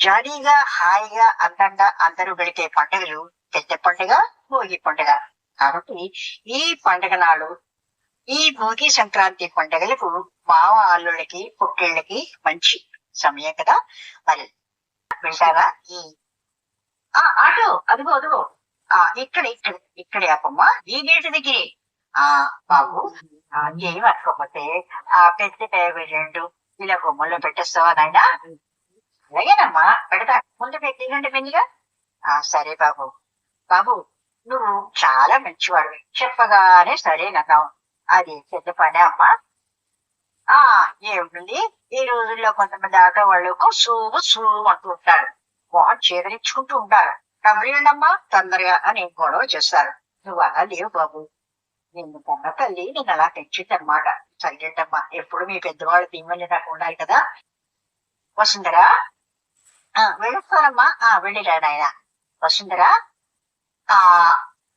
జాలీగా హాయిగా అందంగా అందరూ గడిపే పండుగలు పెద్ద పండుగ భోగి పండుగ. కాబట్టి ఈ పండుగ నాడు ఈ భోగి సంక్రాంతి పండుగలకు మావ అల్లుళ్ళకి పుట్టిళ్ళకి మంచి సమయం కదా. మరి వింటారా? ఈ ఆ ఆటో అదిగో అదిగో. ఆ ఇక్కడ ఇక్కడ ఇక్కడే అప్పమ్మ ఈ గేటు దగ్గరే. ఆ బాబు ఆ, ఏం అనుకోకపోతే ఆ పెద్ద టైం రెండు ఇలా బొమ్మల్లో పెట్టేస్తావా నాయన? అలాగేనమ్మా పెడతా. ముందు పెట్టేయండి మెల్లిగా. ఆ సరే బాబు. బాబు నువ్వు చాలా మంచివాడివి. చెప్పగానే సరేనన్నావు అది పెద్ద పనే అమ్మా. ఆ ఏముంది? ఈ రోజుల్లో కొంతమంది ఆటో వాళ్ళకు సూగు సూగు అంటూ ఉంటారు. వాడు చేదరించుకుంటూ ఉంటారు. డబ్బులేండమ్మా తొందరగా అని గొడవ చేస్తారు. నువ్వు అలా లేవు బాబు. నిన్ను కన్న తల్లి నేను అలా తెచ్చింది అనమాట సరిగేటమ్మా ఎప్పుడు మీ పెద్దవాళ్ళు తీమని నాకు ఉండాలి కదా. వసుంధరా ఆ వెళ్ళొస్తానమ్మా ఆ వెళ్ళిరా ఆయన వసుంధరా ఆ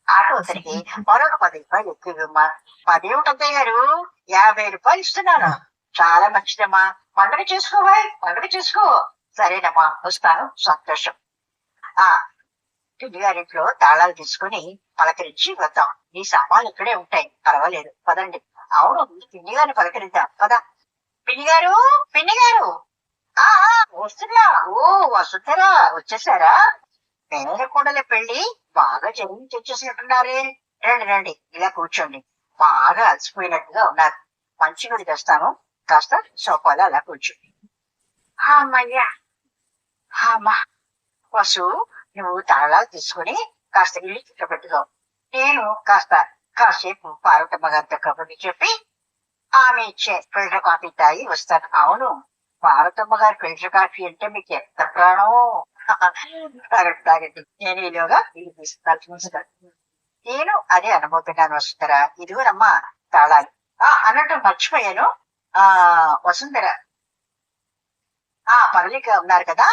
ఆటో అతనికి మరొక పది రూపాయలు ఎక్కువమ్మా పదేమిటత్తయ్య గారు యాభై రూపాయలు ఇస్తున్నాను చాలా మంచిదమ్మా పండుగ చేసుకోవా పండుగ చేసుకో సరేనమ్మా వస్తాను సంతోషం ఆ పిల్లి గారింట్లో తాళాలు తీసుకుని పలకరించి వద్దాం నీ సామాన్లు ఇక్కడే ఉంటాయి పర్వాలేదు పదండి అవును పిన్ని గారిని పలకరిద్దాం పద పిన్ని గారు పిన్ని గారు వస్తున్నా. ఓ వసుంధరా వచ్చేసారా? పేర కోడల పెళ్ళి బాగా జరిగించి వచ్చేసినట్టున్నారే. రండి రండి. ఇలా కూర్చోండి. బాగా అలసిపోయినట్టుగా ఉన్నారు. మంచిగుడి తెస్తాను. కాస్త సోఫాలో అలా కూర్చోండి అమ్మయ్యా. అమ్మా. వసు నువ్వు తాళాలు తీసుకుని కాస్త ఇల్లు చుట్టబెట్టుకో నేను కాస్త కాసేపు పార్వతమ్మ గారితో కబుర్ని చెప్పి ఆమె ఇచ్చే ఫిల్టర్ కాఫీ తాగి వస్తాను. అవును. పార్వతమ్మ గారి ఫిల్టర్ కాఫీ అంటే మీకు ఎంత ప్రాణం? తాగండి తాగండి నేను ఈలోగా నేను అదే అనుభూతున్నాను వసుంధర. ఇదిగోనమ్మ తాళాలు. ఆ అన్నట్టు మర్చిపోయాను ఆ వసుంధర. ఆ పర్లిక ఉన్నారు కదా.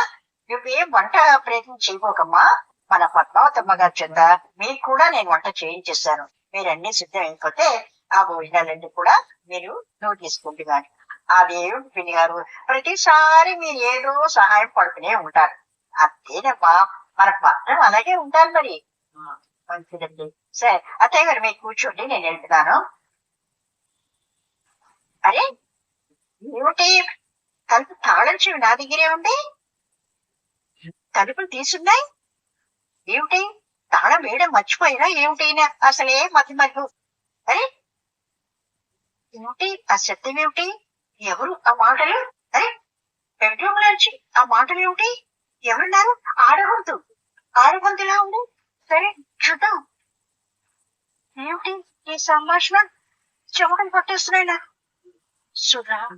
నువ్వేం వంట ప్రయత్నం చేయబోకమ్మా మన పద్మావతమ్మ గారి చెంద మీకు కూడా నేను వంట చేయించేస్తాను. మీరు అన్ని సిద్ధం అయిపోతే ఆ భోజనాలన్నీ కూడా మీరు నువ్వు తీసుకుంటున్నాను గాని అదేమిటి పిన్ని గారు ప్రతిసారి మీరు ఏదో సహాయం పడుతూనే ఉంటారు అంతేనమ్మా మన పత్రం అలాగే ఉంటారు మరి ఆ, మంచిదండి సరే అత్తయ్య గారు మీరు కూర్చోండి నేను వెళ్తున్నాను అరే ఏమిటి తలుపు తాళం చెవి నా దగ్గరే ఉంది తలుపులు తీసున్నాయి ఏమిటి తాళం వేయడం మర్చిపోయినా ఏమిటైనా అసలే మధ్య మధ్య అరే ఏమిటి ఆ శబ్దం ఏమిటి ఎవరు? ఆ మాటలు? అరే బెడ్రూమ్ నుంచి ఆ మాటలు ఏమిటి? ఎవరున్నారు? ఆడగొంతు ఆడగొంతులా ఉంది సరే చూద్దాం. ఏమిటి ఈ సంభాషణ? చెమటలు పట్టేస్తున్నాయి నాకు. సుధా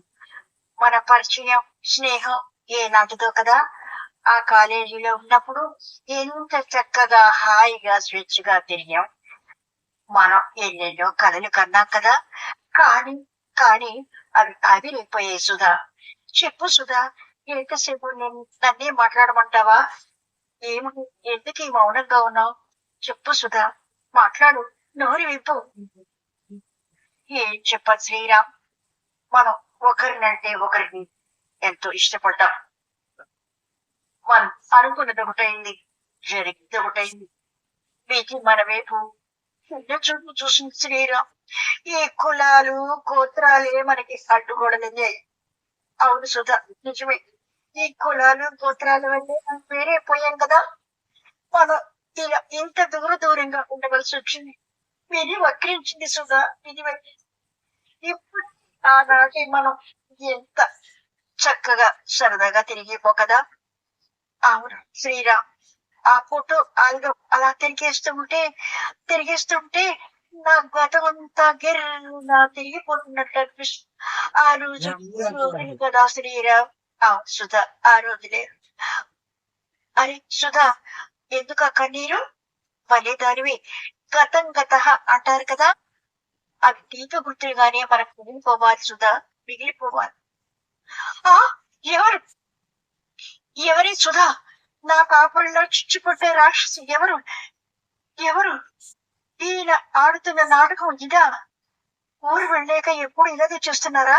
మన పరిచయం స్నేహం ఏనాటిదో కదా. ఆ కాలేజీలో ఉన్నప్పుడు ఎంత చక్కగా హాయిగా స్వేచ్ఛగా తిరిగాం. మనం ఎన్నెన్నో కలలు కన్నాం కదా. కానీ కానీ అది అది ఆవిరైపోయాయి సుధా. చెప్పు సుధా ఎంతసేపు నేను నన్నే మాట్లాడమంటావా? ఏమి ఎందుకు ఈ మౌనంగా ఉన్నావు? చెప్పు సుధా మాట్లాడు నోరు విప్పు. ఏం చెప్పదు శ్రీరామ్? మనం ఒకరినంటే ఒకరిని ఎంతో ఇష్టపడ్డాం. మనం అనుకున్నది ఒకటైంది జరిగింది ఒకటైంది. వీటి మన వైపు ఎన్నో చూపు చూసింది శ్రీరామ్. ఈ కులాలు గోత్రాలే మనకి అడ్డుగోడలే అవును సుధా నిజమే. ఈ కులాలు గోత్రాలు అంటే మనం వేరే పోయాం కదా? మనం ఇలా ఇంత దూర దూరంగా ఉండవలసి వచ్చింది. విధి వక్రించింది సుధా విధి ఇప్పుడు ఆనాటి మనం ఎంత చక్కగా సరదాగా తిరిగిపో కదా? అవును శ్రీరామ్. ఆ ఫోటో అలా తిరిగేస్తూ ఉంటే తిరిగేస్తుంటే నా గతం అంతా గిర్రున తిరిగిపోతున్నట్టు అనిపిస్తుంది. ఆ రోజు కదా శ్రీరామ్ ఆ సుధా ఆ రోజులే. అరే సుధా ఎందుకు ఆ కన్నీరు మళ్ళీ దానివి. గతం గత అంటారు కదా? అవి తీపి గుర్తులుగానే మనకు మిగిలిపోవాలి సుధా. మిగిలిపోవాలి. ఆ ఎవరు? ఎవరి సుధా? నా పాపంలో చిచ్చుపట్టే రాక్షసి ఎవరు? ఎవరు? ఈయన ఆడుతున్న నాటకం ఇదా? ఊరు వెళ్ళాక ఎప్పుడు ఇలాగే చూస్తున్నారా?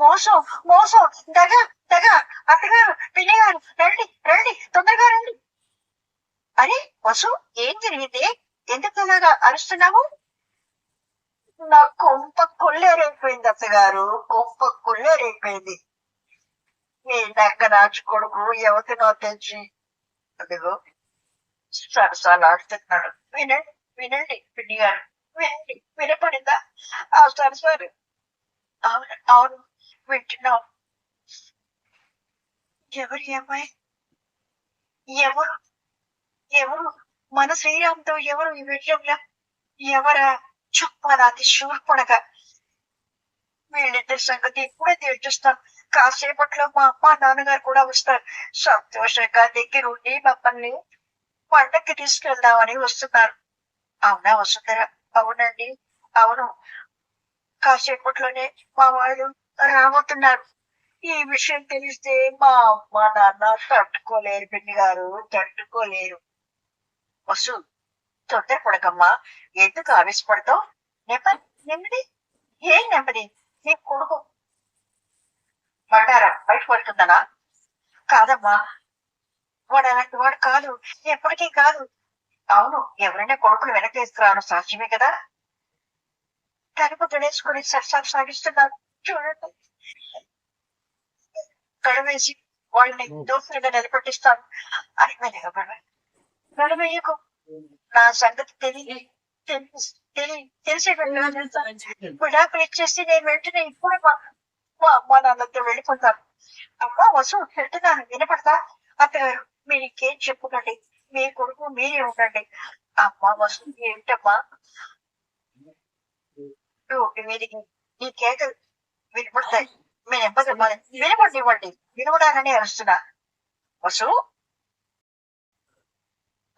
మోసం మోసం. దగ దగ అత్తగారు పిల్లగారు రండి రండి తొందరగా రండి. అరే వసు ఏం జరిగింది? ఎందుకు ఇలాగా అరుస్తున్నావు? నా కొంప కొల్లేరైపోయింది అత్తగారు. కొంప కొల్లేరైపోయింది. మీ నక్క రాజు కొడుకు ఎవరినో తెచ్చి అదిగో సరసాలాడుతున్నాడు వినండి. వినండి పిన్ని గారు వినండి వినపడిందా ఆ సరసాలు అవును అవును వింటున్నాం ఎవరు ఏమై ఎవరు ఎవరు మన శ్రీరామ్తో ఎవరు ఈ విషయంలో ఎవరా చెప్పనాది శూర్పణగా వీళ్ళిద్దరి సంగతి కూడా తేల్చేస్తాం కాసేపట్లో మా అమ్మ నాన్నగారు కూడా వస్తారు సంతోషంగా దగ్గరుండి మమ్మల్ని పండక్కి తీసుకెళ్దామని వస్తున్నారు అవునా వసుంధర? అవునండి. అవును. కాసేపట్లోనే మా వాళ్ళు రాబోతున్నారు. ఈ విషయం తెలిస్తే మా అమ్మ నాన్న తట్టుకోలేరు పిన్ని గారు తట్టుకోలేరు. వసు తొందరపడకమ్మా. ఎందుకు ఆవేశపడతావు? నెమ్మది నెమ్మది. ఏం నెమ్మది? నీ కొడుకు బండారా బయట పడుతుందనా? కాదమ్మా. వాడు అలాంటి వాడు కాదు. ఎప్పటికీ కాదు. అవును ఎవరైనా కొడుకులు వెనక్కి తీసుకురావడం సాధ్యమే కదా? తలుపు గణేసుకుని సరసాలు సాగిస్తున్నారు. చూడండి. గడవేసి వాళ్ళని దోస్తులుగా నిలబెట్టిస్తాను. అని గడవేయకు నా సంగతి తెలియ తెలిసే విడాకులు ఇచ్చేసి నేను వెంటనే ఇప్పుడు మా అమ్మ నాన్నతో వెళ్ళిపోతాను. అమ్మ వసు వెళ్తున్నాను వినపడతా అత్తగారు మీరు ఇంకేం చెప్పుకోండి? మీ కొడుకు మీరే ఉండండి. అమ్మ వస్తుంది ఏంటమ్మా? రోడ్డు ఈ కేక వినపడతాయి. మీరు ఎంపది వినపడి ఇవ్వండి. వినపడాలని అరుస్తున్నా. వసు?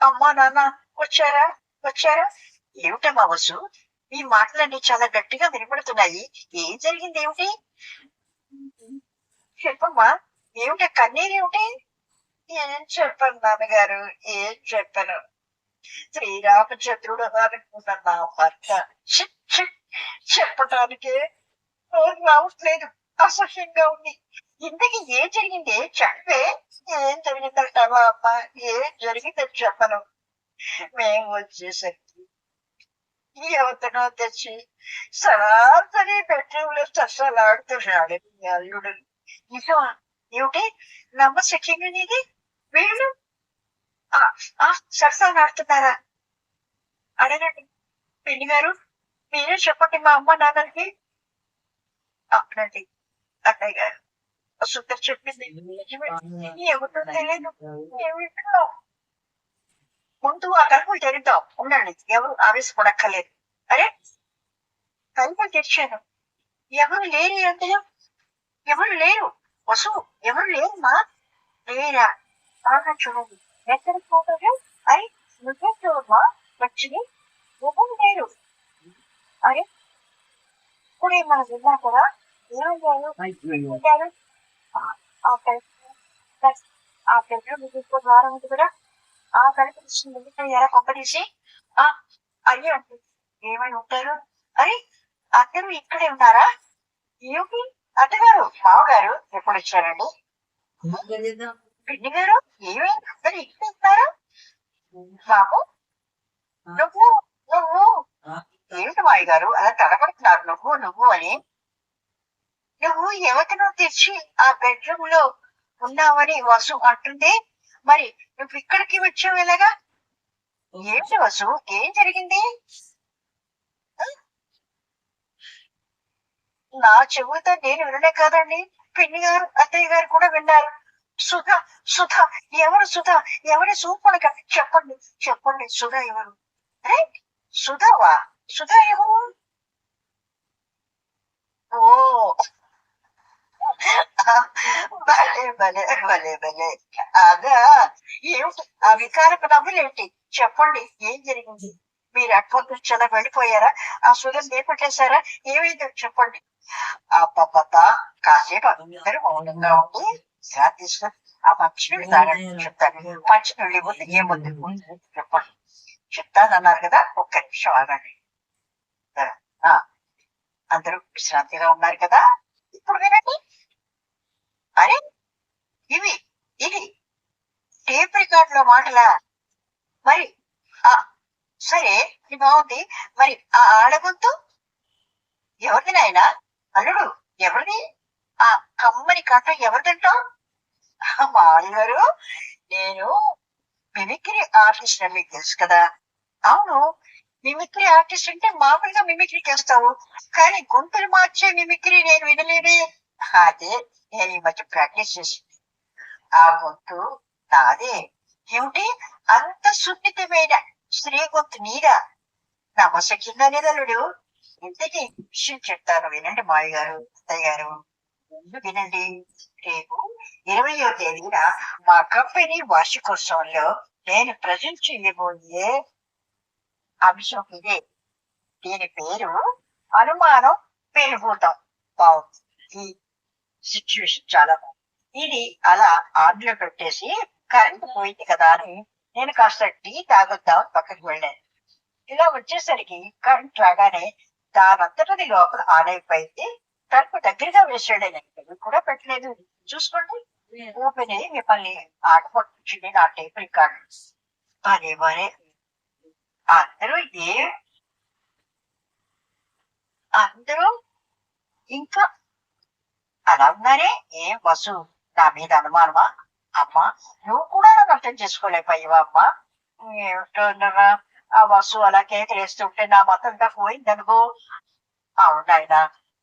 అమ్మా నాన్న వచ్చారా? వచ్చారా? ఏమిటమ్మా వసు? ఈ మాటలన్నీ చాలా గట్టిగా వినపడుతున్నాయి. ఏం జరిగింది ఏమిటి? చెప్పమ్మా ఏమిటి? కన్నీరు ఏమిటి ఏం చెప్పను నాన్నగారు ఏం చెప్పను. శ్రీరామచంద్రుడు అనుకున్న నా భర్త చెప్పటానికే ఛీ, రావట్లేదు. అసహ్యంగా ఉంది. ఇంతకి ఏం జరిగింది? చెప్పే? ఏం జరిగిందంటావా అమ్మ? ఏం జరిగిందని చెప్పను. మేము వచ్చేసరికి ఈ అవతనం తెచ్చి సరాసరి బెడ్రూమ్లో లో మీ అల్లుడు. నిజమా ఏమిటి? నమ్మశక్యంగా నీది? వీళ్ళు ఆ, ఆడుతున్నారా అడగండి పెళ్ళి గారు మీరే చెప్పండి మా అమ్మ నాన్నకి అవునండి అన్నయ్య గారు సుందర చెప్పింది నిజమే. ఎవరితో తెలియదు ఏమిటో ముందు ఆ తలుపులు తెరుద్దాం ఉండండి ఎవరు ఆవేశపడక్కర్లేదు అరే తలుపులు తెరిచాను ఎవరు లేరు అందులో ఎవరు లేరు వసు ఎవరు లేరమ్మా లేరా బాగా చూడండి ఎక్కడికి పోతారు అరే నువ్వే చూడమ్మా వచ్చింది ఎవరు లేరు అరే ఇప్పుడే మనం విన్నాం కదా ఏమయ్యారు? ఉంటారు. ఆ బెడ్రూమ్ ద్వారం ఉంది కదా. ఆ తీసి ఎరా కొబ్బరిసి ఆ అయ్యో ఏమై ఉంటారు? అరే అందరూ ఇక్కడే ఉన్నారా? ఏమిటి? అత్తగారు మామగారు ఎప్పుడు వచ్చారండి? పిన్ని గారు ఏమైంది అందరు బాబు నువ్వు నువ్వు. ఏమిటి మాయ గారు? అలా తలపడుతున్నారు. నువ్వు నువ్వు అని. నువ్వు ఎవరినో తెచ్చి ఆ బెడ్రూమ్లో ఉన్నావని వసు అంటుంది మరి నువ్వు ఇక్కడికి వచ్చావు ఎలాగా? ఏంటి వసు? ఏం జరిగింది? నా చెవులతో నేను వినలే కాదండి. పిన్ని గారు అత్తయ్య గారు కూడా విన్నారు. సుధ సుధా ఎవరు సుధా? ఎవరి సూపనక చెప్పండి చెప్పండి సుధ ఎవరు? రైట్ సుధవా? సుధ ఎవరు? ఓ. భలే భలే భలే భలే. అదా ఏమిటి? ఆ వికారపు నవ్వులేంటి చెప్పండి ఏం జరిగింది? మీరు అటువంటి నుంచి అలా వెళ్ళిపోయారా? ఆ సుధం చేపట్టేశారా ఏమైందో చెప్పండి. ఆ పాప కాసేపు అందరూ మౌనంగా ఉండి తీసుకొని ఆ మంచినీళ్ళు తాగండి చెప్తాను మంచినీళ్ళు ఇవ్వద్దు ఏముంది ముందు చెప్పండి చెప్తానన్నారు కదా ఒక్క నిమిషం ఆగండి అందరూ విశ్రాంతిగా ఉన్నారు కదా ఇప్పుడు వినండి అరే ఇవి ఇది టేప్ రికార్డ్లో మాటలా మరి ఆ సరే బాగుంది మరి ఆ ఆడగొంతు ఎవరిది నాయనా అల్లుడు ఎవరిది ఆ కమ్మని కథ ఎవరిదంటావు మా గారు నేను మిమిక్రీ ఆర్టిస్ట్ అని మీకు తెలుసు కదా. అవును మిమిక్రీ ఆర్టిస్ట్ అంటే మామూలుగా మిమిక్రీ చేస్తావు. కానీ గొంతులు మార్చే మిమిక్రీ నేను వినలేదే. అదే నేను ఈ మధ్య ప్రాక్టీస్ చేసి ఆ గొంతు నాదే. ఏమిటి? అంత సున్నితమైన స్త్రీ గొంతు నీదా నమసకింద నిదలుడు ఇంతకీ విషయం చెప్తాను వినండి మావి గారు అత్తయ్య గారు. వినండి రేపు ఇరవయో తేదీన మా కంపెనీ వార్షికోత్సవంలో నేను ప్రజెంట్ చేయబోయే అంశం ఇదే దీని పేరు అనుమానం పెరుగుతాం బాగుంది ఈ సిచ్యువేషన్ చాలా బాగుంది. ఇది అలా ఆన్లో పెట్టేసి కరెంట్ పోయింది కదా అని నేను కాస్త టీ తాగొద్దాం పక్కకి వెళ్ళాను. ఇలా వచ్చేసరికి కరెంట్ రాగానే దానంతటది లోపల ఆన్ అయిపోయింది. తలుపు దగ్గరగా వేసాడు ఆయన. కూడా పెట్టలేదు. చూసుకోండి. ఓపెన్ అయ్యి మిమ్మల్ని ఆట పట్టుకుంటుంది నా టేప్ రికార్డ్. మరే అందరూ ఏ అందరూ ఇంకా అలా ఉన్నారే? ఏం బస్సు నా మీద అనుమానమా? అమ్మా నువ్వు కూడా నన్ను అర్థం చేసుకోలేకపోయావా అమ్మా? ఏమిటో అన్నరా, ఆ బస్సు అలా కేకలేస్తుంటే నా మతంతా పోయిందనుకో. అవును ఆయన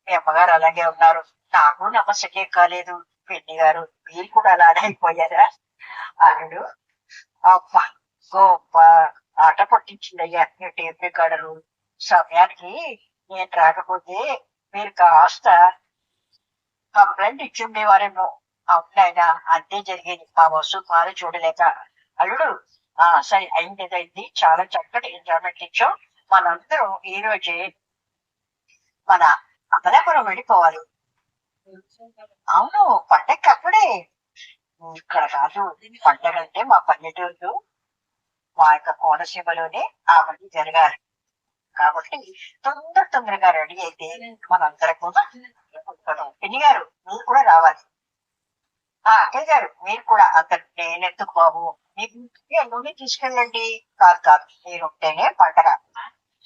మీ అమ్మగారు అలాగే ఉన్నారు. నాకు నమస్సకే కాలేదు. పెళ్ళి గారు మీరు కూడా అలానే అయిపోయారా? అల్లుడు అబ్బా గొప్ప ఆట పట్టించిందయ్యా. మీ టేప్ రికార్డరు. సమయానికి నేను రాకపోతే మీరు కాస్త కంప్లైంట్ ఇచ్చుండేవారేమో అవునాయన అంతే జరిగేది. మా వస్తువు పాలు చూడలేక. అల్లుడు ఆ సరే అయింది అయింది. చాలా చక్కటి ఎంజాయ్మెంట్ ఇచ్చాం. మనందరం ఈ రోజే మన అమలాపురం వెళ్ళిపోవాలి అవును పండగకి అక్కడే ఇక్కడ కాదు పండగ అంటే మా పల్లెటూరు మా యొక్క కోనసీమలోనే ఆ జరగాలి. కాబట్టి తొందర తొందరగా రెడీ అయితే మనందరం కూడా పిన్ని గారు మీరు కూడా రావాలి. ఆ అక్కయ్య గారు మీరు కూడా అతను నేనెందుకు బాబు? మీకు నూనె తీసుకెళ్ళండి. కాదు కాదు మీరు ఉంటేనే పండగ.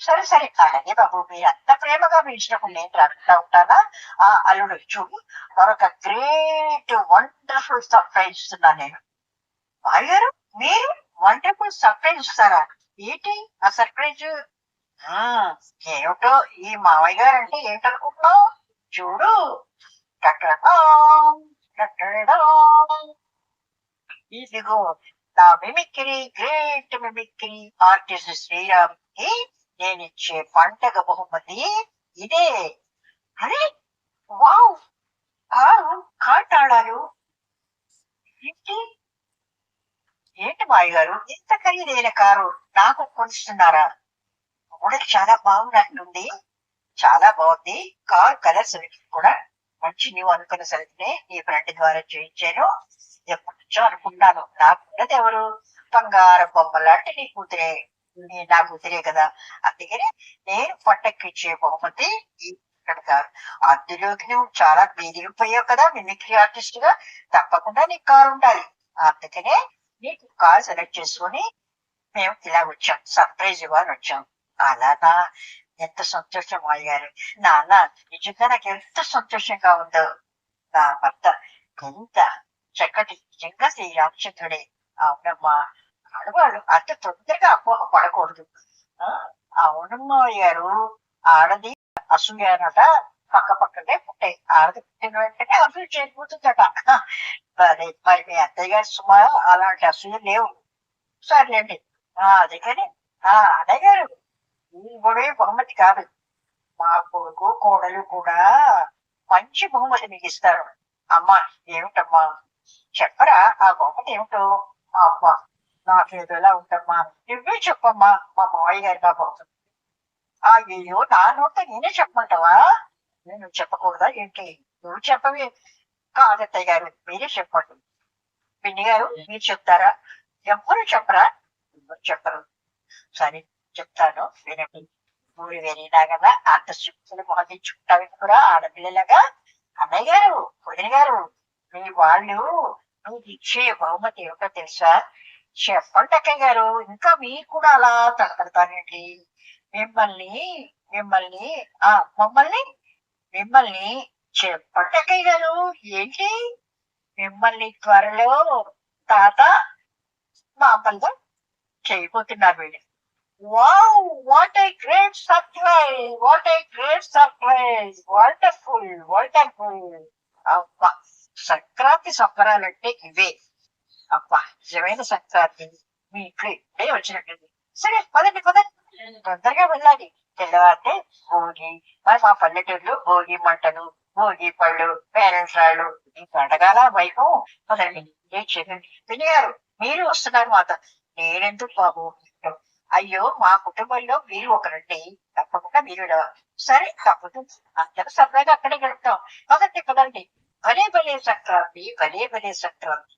సరే సరే అలాగే బాబు మీరు అంత ప్రేమగా పిలిచినప్పుడు నేను రాకుండా ఉంటానా? ఆ అల్లుడు చూడు మరొక గ్రేట్ వండర్ఫుల్ సర్ప్రైజ్ ఇస్తున్నాను నేను. బాయ్ మీరు? వండర్ఫుల్ సర్ప్రైజ్ ఇస్తారా? ఏంటి? ఆ సర్ప్రైజ్ ఏమిటో ఈ మావయ్య గారు అంటే ఏంటనుకుంటున్నావు? చూడు. ఇదిగో నా mimicry great mimicry artist Sriram నేనిచ్చే పండగ బహుమతి. ఇదే. అరే వావ్! ఆ కాటాడాలు ఏంటి? ఏంటి మాయ గారు ఇంత ఖరీదైన కారు నాకు కొనిస్తున్నారా? మోడల్ చాలా బాగున్నట్టుంది. చాలా బాగుంది. కార్ కలర్ సెలెక్షన్ కూడా మంచి నీవు అనుకున్న సెలెక్ట్ నీ ఫ్రెండ్ ద్వారా చేయించాను. ఎప్పటి నుంచో అనుకున్నాను నాకున్నది ఎవరు? బంగారం బొమ్మ లాంటి నీ కూతురే. నాకు నా కదా అందుకని నేను పట్టక్కిచ్చే బహుమతి ఈ కారు అందులోకి నువ్వు చాలా బెదిరిపోయావు కదా మిమిక్రీ ఆర్టిస్ట్గా తప్పకుండా నీకు కారు ఉండాలి అందుకనే నీకు కార్ సెలెక్ట్ చేసుకొని మేము ఇలా వచ్చాం సర్ప్రైజ్ ఇవ్వాలని వచ్చాం అలానా ఎంత సంతోషం అయ్యారు నాన్న నిజంగా నాకు ఎంత సంతోషంగా ఉందో నా భర్త ఎంత చక్కటి నిజంగా శ్రీ రామచంద్రుడే అవునమ్మా ఆడవాళ్ళు అంత తొందరగా అపోహ పడకూడదు ఆ, అవునమ్మా గారు ఆడది అసూయనట పక్క పక్కనే పుట్టాయి ఆడది పుట్టిన వెంటనే అసూయ చేరిపోతుందట మరి మరి మీ అత్తయ్య గారి సుమారు అలాంటి అసూయ లేవు సర్లేండి ఆ కానీ ఆ అన్నయ్య గారు ఈ గొడవ బహుమతి కాదు మా కొడుకు కోడలు కూడా మంచి బహుమతి మీకు ఇస్తారు అమ్మా ఏమిటమ్మా చెప్పరా ఆ బహుమతి ఏమిటో అమ్మా నాకేదో ఎలా ఉంటమ్మా నువ్వే చెప్పమ్మా మా మావయ్య గారి బాబు ఆ అయ్యో నా నోట నేనే చెప్పమంటావా నేను చెప్పకూడదా ఏంటి నువ్వు చెప్పవే కాదత్తయ్య గారు మీరే చెప్పండి పిన్ని గారు మీరు చెప్తారా ఎవ్వరు చెప్పరా ఎవరు చెప్పరు సరే చెప్తాను వినండి ఊరి వెళ్ళినాగదా అంత శక్తులు మొహదించుకుంటావు కూడా ఆడపిల్లలాగా అన్నయ్య గారు వదిన గారు మీ వాళ్ళు నువ్వు ఇచ్చే బహుమతి ఏమిటో తెలుసా చెప్పండి అక్కయ్య గారు ఇంకా మీకు కూడా అలా తడతానండి మిమ్మల్ని మిమ్మల్ని ఆ మమ్మల్ని మిమ్మల్ని చెప్పండి గారు ఏంటి? మిమ్మల్ని త్వరలో తాత మామూలుగా చేయబోతున్నారు వీళ్ళు. Wow what a great surprise what a great surprise wonderful wonderful. అబ్బా సంక్రాంతి సంబరాలంటే ఇవే. అబ్బా నిజమైన సంక్రాంతి మీ ఇప్పుడే వచ్చినట్టుంది సరే పదండి పదండి తొందరగా వెళ్ళాలి తెల్లవారితే భోగి మరి మా పల్లెటూరులో భోగి మంటలు భోగి పళ్ళు పేరెంట్స్ రాళ్ళు ఈ పండగల వైభవం పదండి ఏం చేయండి వినిగారు మీరు వస్తున్నారు మాత నేనెందుకు బాబు అయ్యో మా కుటుంబంలో మీరు ఒకరండి తప్పకుండా మీరు సరే తప్పకుండా అందరూ సరదాగా అక్కడే గడుపుతాం పదండి పదండి భలే భలే సంక్రాంతి భలే భలే సంక్రాంతి